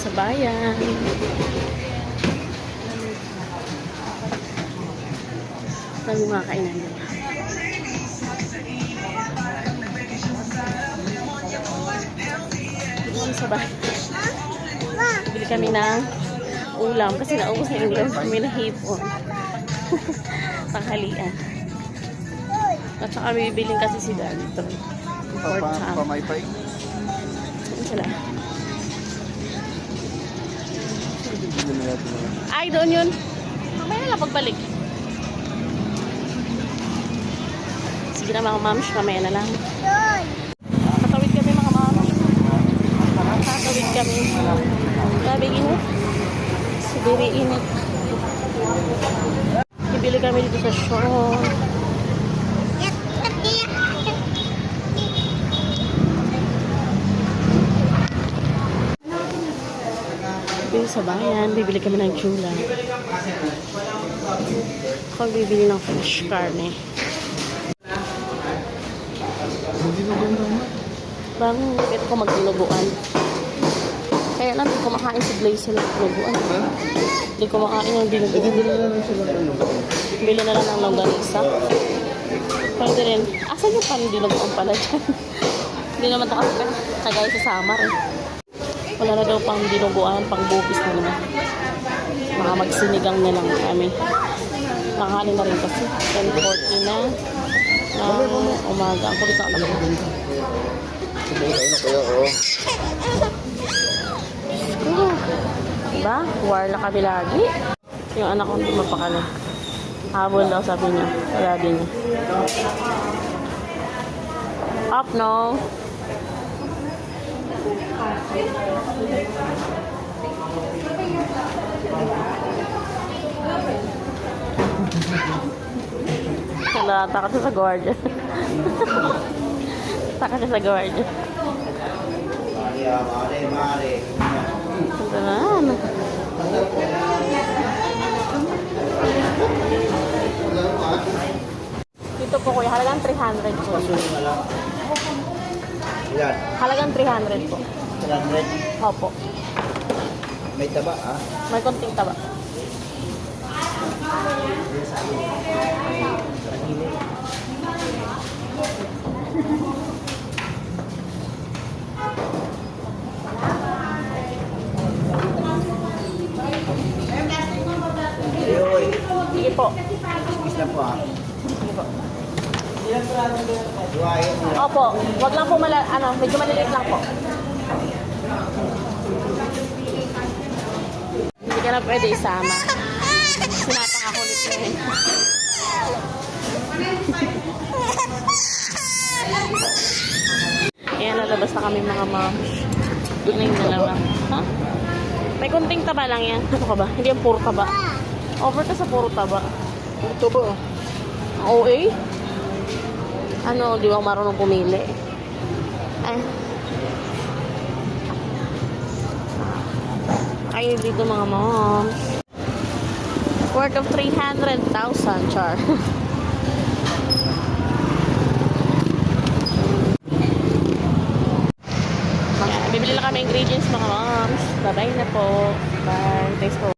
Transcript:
sa bayan. Dami mga kainan nila. Dito sa bayan. Bili kami ng ulam kasi naubos na ulam kami na hipon. Tanghalian. At saka bibiling kasi si Dad. Pork chop. Pamaypay. Saan sila? Ay, doon yun. Mamaya na pagbalik. Sige na mga mams, mamaya na lang. Tatawid kami mga mams. Tatawid kami. Grabe init. Siguro init. Bibili kami dito sa shore. Sa bayan, bibili kami ng chula. Ako bibili ng fresh carne. Bang, pwede ko magdinuguan. Kaya lang, hindi ko makain si Blaze ng dinuguan. Hindi ko makain ng Eh, dinuguan. hindi na lang sila ano. Bili na lang ng longganisa. Pwede rin. Asan yung pan dinuguan pala dyan? hindi naman ito kasi kagaya sa summer eh. Wala na daw pang dinuguan, pang bupis na naman. Mga magsinigang na lang kami. Nakakanin na rin kasi. 10.40 na ng umaga. Ang kulit ako naman. Sabihin kayo na kaya, oh. Diba? War na kami lagi. Yung anak ko hindi mapakali. Habol daw sabi niya. Sabi niya. Up no. Wala, takot sa guardia. takot sa guardia. Ito na. Dito po kuya, halagang 300 po. Yan. Halagang 300 po. 300. Opo. May taba, ah. May konting taba. Sige po. Na po. Sige po. Opo. Wag lang po mala, ano, medyo maliliit lang po. Hindi ka na pwede isama. Sinapakakulit mo eh. Ayan, lalabas na kami mga moms. Doon na yung dalawa. Ha? May kunting taba lang yan. Ano ka ba? Hindi yung puro taba. Over ka sa puro taba. Ito ba, oh? OA? Ano, di ba marunong pumili? Ay. Ay, dito mga moms. Worth of 300,000, char. Bibili lang kami ingredients mga moms. Bye-bye na po. Bye. Thanks for